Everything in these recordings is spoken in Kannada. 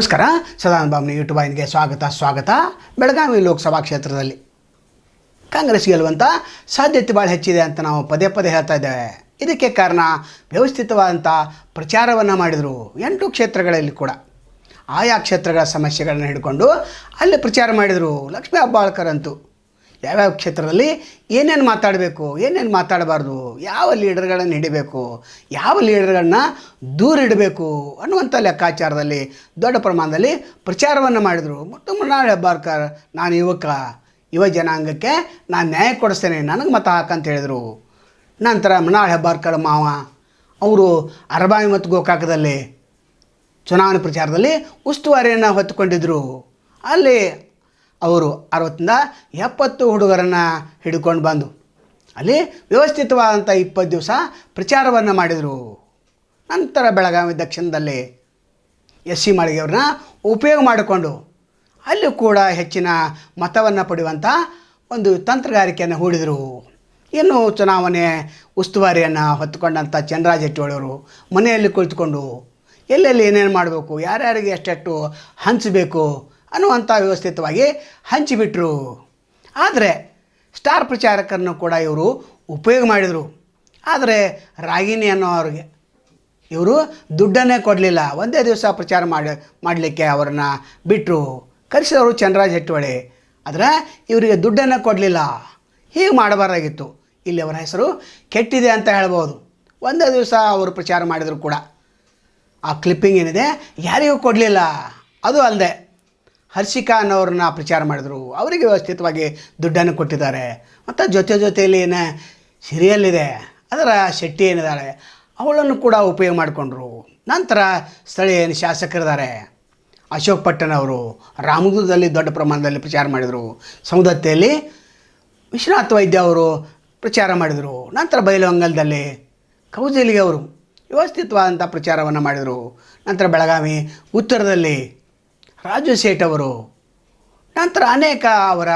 ನಮಸ್ಕಾರ. ಸದಾನಂದ ಯೂಟ್ಯೂಬ್ ವಾಹಿನಿಗೆ ಸ್ವಾಗತ ಸ್ವಾಗತ. ಬೆಳಗಾವಿ ಲೋಕಸಭಾ ಕ್ಷೇತ್ರದಲ್ಲಿ ಕಾಂಗ್ರೆಸ್ ಗೆಲ್ಲುವಂಥ ಸಾಧ್ಯತೆ ಭಾಳ ಹೆಚ್ಚಿದೆ ಅಂತ ನಾವು ಪದೇ ಪದೇ ಹೇಳ್ತಾ ಇದ್ದೇವೆ. ಇದಕ್ಕೆ ಕಾರಣ ವ್ಯವಸ್ಥಿತವಾದಂಥ ಪ್ರಚಾರವನ್ನು ಮಾಡಿದರು ಎಂಟು ಕ್ಷೇತ್ರಗಳಲ್ಲಿ ಕೂಡ. ಆಯಾ ಕ್ಷೇತ್ರಗಳ ಸಮಸ್ಯೆಗಳನ್ನು ಹಿಡ್ಕೊಂಡು ಅಲ್ಲಿ ಪ್ರಚಾರ ಮಾಡಿದರು ಲಕ್ಷ್ಮೀ ಅಬ್ಬಾಳ್ಕರ್ ಅಂತೂ. ಯಾವ್ಯಾವ ಕ್ಷೇತ್ರದಲ್ಲಿ ಏನೇನು ಮಾತಾಡಬೇಕು, ಏನೇನು ಮಾತಾಡಬಾರ್ದು, ಯಾವ ಲೀಡರ್ಗಳನ್ನು ಹಿಡಿಬೇಕು, ಯಾವ ಲೀಡರ್ಗಳನ್ನ ದೂರ ಇಡಬೇಕು ಅನ್ನುವಂಥ ಲೆಕ್ಕಾಚಾರದಲ್ಲಿ, ದೊಡ್ಡ ಪ್ರಮಾಣದಲ್ಲಿ ಪ್ರಚಾರವನ್ನು ಮಾಡಿದರು. ಮತ್ತು ಮೃಣಾಲ್ ಹೆಬ್ಬಾರ್ಕರ್, ನಾನು ಯುವಕ, ಯುವ ಜನಾಂಗಕ್ಕೆ ನಾನು ನ್ಯಾಯ ಕೊಡಿಸ್ತೇನೆ, ನನಗೆ ಮತ ಹಾಕಂತ ಹೇಳಿದರು. ನಂತರ ಮೃಣಾಲ್ ಹೆಬ್ಬಾರ್ಕರ್ ಮಾವ, ಅವರು ಅರಬಾವಿ ಮತ್ತು ಗೋಕಾಕದಲ್ಲಿ ಚುನಾವಣೆ ಪ್ರಚಾರದಲ್ಲಿ ಉಸ್ತುವಾರಿಯನ್ನು ಹೊತ್ತುಕೊಂಡಿದ್ದರು ಅಲ್ಲಿ ಅವರು ಅರವತ್ತಿಂದ ಎಪ್ಪತ್ತು ಹುಡುಗರನ್ನು ಹಿಡ್ಕೊಂಡು ಬಂದು. ಅಲ್ಲಿ ವ್ಯವಸ್ಥಿತವಾದಂಥ ಇಪ್ಪತ್ತು ದಿವಸ ಪ್ರಚಾರವನ್ನು ಮಾಡಿದರು. ನಂತರ ಬೆಳಗಾವಿ ದಕ್ಷಿಣದಲ್ಲಿ ಎಸ್ ಸಿ ಮಾಳಿಗೆಯವ್ರನ್ನ ಉಪಯೋಗ ಮಾಡಿಕೊಂಡು ಅಲ್ಲಿ ಕೂಡ ಹೆಚ್ಚಿನ ಮತವನ್ನು ಪಡೆಯುವಂಥ ಒಂದು ತಂತ್ರಗಾರಿಕೆಯನ್ನು ಹೂಡಿದರು. ಇನ್ನು ಚುನಾವಣೆ ಉಸ್ತುವಾರಿಯನ್ನು ಹೊತ್ತುಕೊಂಡಂಥ ಚಂದ್ರರಾಜ್ ಮನೆಯಲ್ಲಿ ಕುಳಿತುಕೊಂಡು ಎಲ್ಲೆಲ್ಲಿ ಏನೇನು ಮಾಡಬೇಕು, ಯಾರ್ಯಾರಿಗೆ ಎಷ್ಟೆಷ್ಟು ಹಂಚಬೇಕು ಅನ್ನುವಂಥ ವ್ಯವಸ್ಥಿತವಾಗಿ ಹಂಚಿಬಿಟ್ರು. ಆದರೆ ಸ್ಟಾರ್ ಪ್ರಚಾರಕರನ್ನು ಕೂಡ ಇವರು ಉಪಯೋಗ ಮಾಡಿದರು. ಆದರೆ ರಾಗಿಣಿ ಅನ್ನೋ ಅವ್ರಿಗೆ ಇವರು ದುಡ್ಡನ್ನೇ ಕೊಡಲಿಲ್ಲ. ಒಂದೇ ದಿವಸ ಪ್ರಚಾರ ಮಾಡಿ, ಮಾಡಲಿಕ್ಕೆ ಅವರನ್ನು ಬಿಟ್ಟರು ಕರೆಸಿದವರು ಚಂದ್ರರಾಜ್ ಹೆಟ್ಟೊಳೆ ಆದರೆ ಇವರಿಗೆ ದುಡ್ಡನ್ನು ಕೊಡಲಿಲ್ಲ. ಹೀಗೆ ಮಾಡಬಾರ್ದಾಗಿತ್ತು. ಇಲ್ಲಿ ಅವರ ಹೆಸರು ಕೆಟ್ಟಿದೆ ಅಂತ ಹೇಳ್ಬೋದು. ಒಂದೇ ದಿವಸ ಅವರು ಪ್ರಚಾರ ಮಾಡಿದರು ಕೂಡ. ಆ ಕ್ಲಿಪ್ಪಿಂಗ್ ಏನಿದೆ ಯಾರಿಗೂ ಕೊಡಲಿಲ್ಲ. ಅದು ಅಲ್ಲದೆ ಹರ್ಷಿಕಾ ಅನ್ನೋರನ್ನ ಪ್ರಚಾರ ಮಾಡಿದರು. ಅವರಿಗೆ ವ್ಯವಸ್ಥಿತವಾಗಿ ದುಡ್ಡನ್ನು ಕೊಟ್ಟಿದ್ದಾರೆ. ಮತ್ತು ಜೊತೆ ಜೊತೆಯಲ್ಲಿ ಏನು ಸೀರಿಯಲ್ ಇದೆ ಅದರ ಶೆಟ್ಟಿ ಏನಿದ್ದಾಳೆ ಅವಳನ್ನು ಕೂಡ ಉಪಯೋಗ ಮಾಡಿಕೊಂಡ್ರು. ನಂತರ ಸ್ಥಳೀಯ ಏನು ಶಾಸಕರಿದ್ದಾರೆ, ಅಶೋಕ್ ಪಟ್ಟಣ ಅವರು ರಾಮದುರ್ಗದಲ್ಲಿ ದೊಡ್ಡ ಪ್ರಮಾಣದಲ್ಲಿ ಪ್ರಚಾರ ಮಾಡಿದರು. ಸೌದತ್ತೆಯಲ್ಲಿ ವಿಶ್ವನಾಥ್ ವೈದ್ಯ ಅವರು ಪ್ರಚಾರ ಮಾಡಿದರು. ನಂತರ ಬೈಲಹೊಂಗಲದಲ್ಲಿ ಕೌಜಲಿಗೆ ಅವರು ವ್ಯವಸ್ಥಿತವಾದಂಥ ಪ್ರಚಾರವನ್ನು ಮಾಡಿದರು. ನಂತರ ಬೆಳಗಾವಿ ಉತ್ತರದಲ್ಲಿ ರಾಜು ಸೇಠ್ ಅವರು, ನಂತರ ಅನೇಕ ಅವರ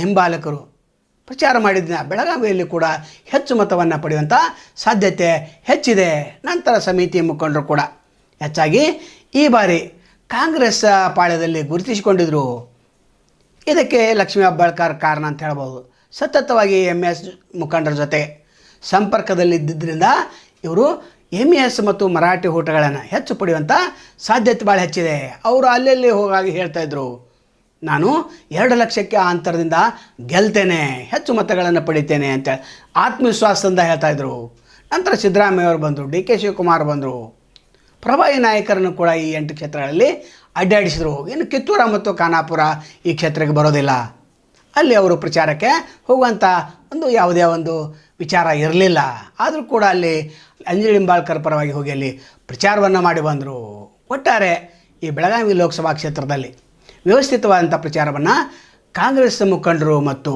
ಹಿಂಬಾಲಕರು ಪ್ರಚಾರ ಮಾಡಿದ್ದ ಬೆಳಗಾವಿಯಲ್ಲಿ ಕೂಡ ಹೆಚ್ಚು ಮತವನ್ನು ಪಡೆಯುವಂಥ ಸಾಧ್ಯತೆ ಹೆಚ್ಚಿದೆ. ನಂತರ ಸಮಿತಿ ಮುಖಂಡರು ಕೂಡ ಹೆಚ್ಚಾಗಿ ಈ ಬಾರಿ ಕಾಂಗ್ರೆಸ್ ಪಾಳ್ಯದಲ್ಲಿ ಗುರುತಿಸಿಕೊಂಡಿದ್ದರು ಇದಕ್ಕೆ ಲಕ್ಷ್ಮೀ ಅಬ್ಬಾಳ್ಕರ್ ಕಾರಣ ಅಂತ ಹೇಳ್ಬೋದು. ಸತತವಾಗಿ ಎಂ ಎಸ್ ಮುಖಂಡರ ಜೊತೆ ಸಂಪರ್ಕದಲ್ಲಿದ್ದರಿಂದ ಇವರು ಎಂ ಎಸ್ ಮತ್ತು ಮರಾಠಿ ಊಟಗಳನ್ನು ಹೆಚ್ಚು ಪಡೆಯುವಂಥ ಸಾಧ್ಯತೆ ಭಾಳ ಹೆಚ್ಚಿದೆ. ಅವರು ಅಲ್ಲಲ್ಲಿ ಹೋಗಾಗಿ ಹೇಳ್ತಾಯಿದ್ರು ನಾನು ಎರಡು ಲಕ್ಷಕ್ಕೆ ಆ ಅಂತರದಿಂದ ಗೆಲ್ತೇನೆ, ಹೆಚ್ಚು ಮತಗಳನ್ನು ಪಡಿತೇನೆ ಅಂತ ಆತ್ಮವಿಶ್ವಾಸದಿಂದ ಹೇಳ್ತಾಯಿದ್ರು ನಂತರ ಸಿದ್ದರಾಮಯ್ಯವರು ಬಂದರು, ಡಿ ಕೆ ಶಿವಕುಮಾರ್ ಬಂದರು. ಪ್ರಭಾವಿ ನಾಯಕರನ್ನು ಕೂಡ ಈ ಎಂಟು ಕ್ಷೇತ್ರಗಳಲ್ಲಿ ಅಡ್ಡಾಡಿಸಿದರು. ಇನ್ನು ಕಿತ್ತೂರ ಮತ್ತು ಖಾನಾಪುರ ಈ ಕ್ಷೇತ್ರಕ್ಕೆ ಬರೋದಿಲ್ಲ. ಅಲ್ಲಿ ಅವರು ಪ್ರಚಾರಕ್ಕೆ ಹೋಗುವಂಥ ಒಂದು ಯಾವುದೇ ಒಂದು ವಿಚಾರ ಇರಲಿಲ್ಲ. ಆದರೂ ಕೂಡ ಅಲ್ಲಿ ಅಂಜಲಿ ನಿಂಬಾಳ್ಕರ್ ಪರವಾಗಿ ಹೋಗಿ ಅಲ್ಲಿ ಪ್ರಚಾರವನ್ನು ಮಾಡಿ ಬಂದರು. ಒಟ್ಟಾರೆ ಈ ಬೆಳಗಾವಿ ಲೋಕಸಭಾ ಕ್ಷೇತ್ರದಲ್ಲಿ ವ್ಯವಸ್ಥಿತವಾದಂಥ ಪ್ರಚಾರವನ್ನು ಕಾಂಗ್ರೆಸ್ ಮುಖಂಡರು ಮತ್ತು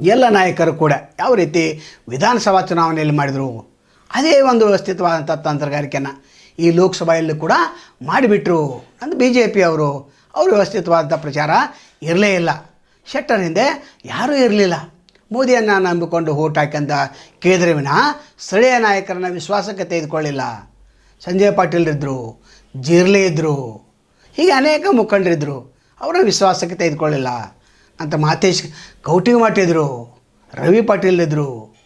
ಎಲ್ಲ ನಾಯಕರು ಕೂಡ ಯಾವ ರೀತಿ ವಿಧಾನಸಭಾ ಚುನಾವಣೆಯಲ್ಲಿ ಮಾಡಿದರು, ಅದೇ ಒಂದು ವ್ಯವಸ್ಥಿತವಾದಂಥ ತಂತ್ರಗಾರಿಕೆಯನ್ನು ಈ ಲೋಕಸಭೆಯಲ್ಲಿ ಕೂಡ ಮಾಡಿಬಿಟ್ರು. ಅಂದ್ರೆ ಬಿ ಜೆ ಪಿಯವರು ಅವರು ವ್ಯವಸ್ಥಿತವಾದಂಥ ಪ್ರಚಾರ ಇರಲೇ ಇಲ್ಲ. ಶೆಟ್ಟರ್ ಹಿಂದೆ ಯಾರೂ ಇರಲಿಲ್ಲ. ಮೋದಿಯನ್ನು ನಂಬಿಕೊಂಡು ಓಟ್ ಹಾಕಂತ ಕೇಳಿದ್ರೆ ವಿನಃ ಸ್ಥಳೀಯ ನಾಯಕರನ್ನ ವಿಶ್ವಾಸಕ್ಕೆ ತೆಗೆದುಕೊಳ್ಳಿಲ್ಲ. ಸಂಜಯ್ ಪಾಟೀಲ್ ಇದ್ದರು ಜೀರ್ಲೆ ಇದ್ದರು ಹೀಗೆ ಅನೇಕ ಮುಖಂಡರಿದ್ದರು ಅವರ ವಿಶ್ವಾಸಕ್ಕೆ ತೆಗೆದುಕೊಳ್ಳಿಲ್ಲ. ಅಂತ ಮಾತೇಶ್ ಕೌಟಿಮಠ ಇದ್ದರು ರವಿ ಪಾಟೀಲ್ ಇದ್ದರು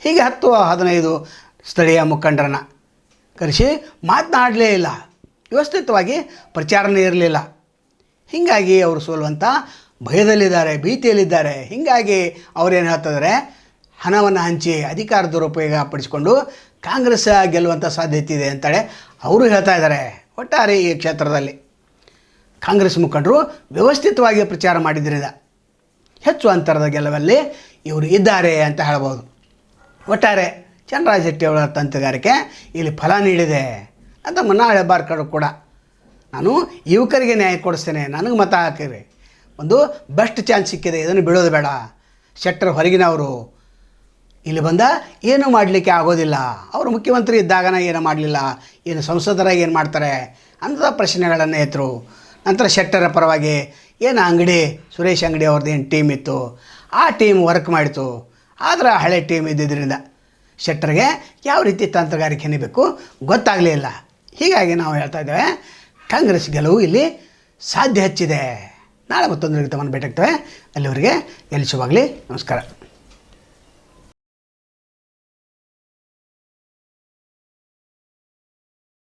ಹೀಗೆ ಹತ್ತು ಹದಿನೈದು ಸ್ಥಳೀಯ ಮುಖಂಡರನ್ನ ಕರೆಸಿ ಮಾತನಾಡಲೇ ಇಲ್ಲ. ವ್ಯವಸ್ಥಿತವಾಗಿ ಪ್ರಚಾರನೇ ಇರಲಿಲ್ಲ. ಹೀಗಾಗಿ ಅವರು ಸೋಲುವಂಥ ಭಯದಲ್ಲಿದ್ದಾರೆ, ಭೀತಿಯಲ್ಲಿದ್ದಾರೆ. ಹೀಗಾಗಿ ಅವರೇನು ಹೇಳ್ತಿದ್ದಾರೆ ಹಣವನ್ನು ಹಂಚಿ ಅಧಿಕಾರ ದುರುಪಯೋಗ ಪಡಿಸಿಕೊಂಡು ಕಾಂಗ್ರೆಸ್ ಗೆಲ್ಲುವಂಥ ಸಾಧ್ಯತೆ ಇದೆ ಅಂತೇಳಿ ಅವರು ಹೇಳ್ತಾ ಇದ್ದಾರೆ ಒಟ್ಟಾರೆ ಈ ಕ್ಷೇತ್ರದಲ್ಲಿ. ಕಾಂಗ್ರೆಸ್ ಮುಖಂಡರು ವ್ಯವಸ್ಥಿತವಾಗಿ ಪ್ರಚಾರ ಮಾಡಿದ್ರಿಂದ ಹೆಚ್ಚು ಅಂತರದ ಗೆಲುವಲ್ಲಿ ಇವರು ಇದ್ದಾರೆ ಅಂತ ಹೇಳ್ಬೋದು. ಒಟ್ಟಾರೆ ಚಂದ್ರರಾಜ್ ಶೆಟ್ಟಿ ಅವರ ತಂತ್ರಗಾರಿಕೆ ಇಲ್ಲಿ ಫಲ ನೀಡಿದೆ ಅಂತ ಮುನ್ನಾಳೆ ಬಾರ್ಕರು ಕೂಡ. ನಾನು ಯುವಕರಿಗೆ ನ್ಯಾಯ ಕೊಡಿಸ್ತೇನೆ, ನನಗೆ ಮತ ಹಾಕಿರಿ. ಒಂದು ಬೆಸ್ಟ್ ಚಾನ್ಸ್ ಸಿಕ್ಕಿದೆ. ಇದನ್ನು ಬಿಡೋದು ಬೇಡ. ಶೆಟ್ಟರ್ ಹೊರಗಿನವರು. ಇಲ್ಲಿ ಬಂದ, ಏನೂ ಮಾಡಲಿಕ್ಕೆ ಆಗೋದಿಲ್ಲ. ಅವರು ಮುಖ್ಯಮಂತ್ರಿ ಇದ್ದಾಗನ ಏನು ಮಾಡಲಿಲ್ಲ. ಏನು ಸಂಸದರಾಗಿ ಏನು ಮಾಡ್ತಾರೆ? ಅಂಥ ಪ್ರಶ್ನೆಗಳನ್ನು ಎತ್ತರು ನಂತರ ಶೆಟ್ಟರ ಪರವಾಗಿ, ಏನು ಅಂಗಡಿ? ಸುರೇಶ್ ಅಂಗಡಿ ಅವ್ರದ್ದು ಏನು ಟೀಮ್ ಇತ್ತು? ಆ ಟೀಮ್ ವರ್ಕ್ ಮಾಡಿತು. ಆದರೆ ಹಳೆ ಟೀಮ್ ಇದ್ದಿದ್ದರಿಂದ ಶೆಟ್ಟರ್ಗೆ ಯಾವ ರೀತಿ ತಂತ್ರಗಾರಿಕೆ ಬೇಕು ಗೊತ್ತಾಗಲಿಲ್ಲ ಹೀಗಾಗಿ ನಾವು ಹೇಳ್ತಾ ಇದ್ದೇವೆ, ಕಾಂಗ್ರೆಸ್ ಗೆಲುವು ಇಲ್ಲಿ ಸಾಧ್ಯ ಹೆಚ್ಚಿದೆ. ನಾಳೆ ಮತ್ತೊಂದು ತಮ್ಮನ್ನು ಭೇಟಿಯಾಗ್ತವೆ ಅಲ್ಲಿವರೆಗೆ ಎಲ್ಲಿ ಶುಭಾಗಲಿ ನಮಸ್ಕಾರ.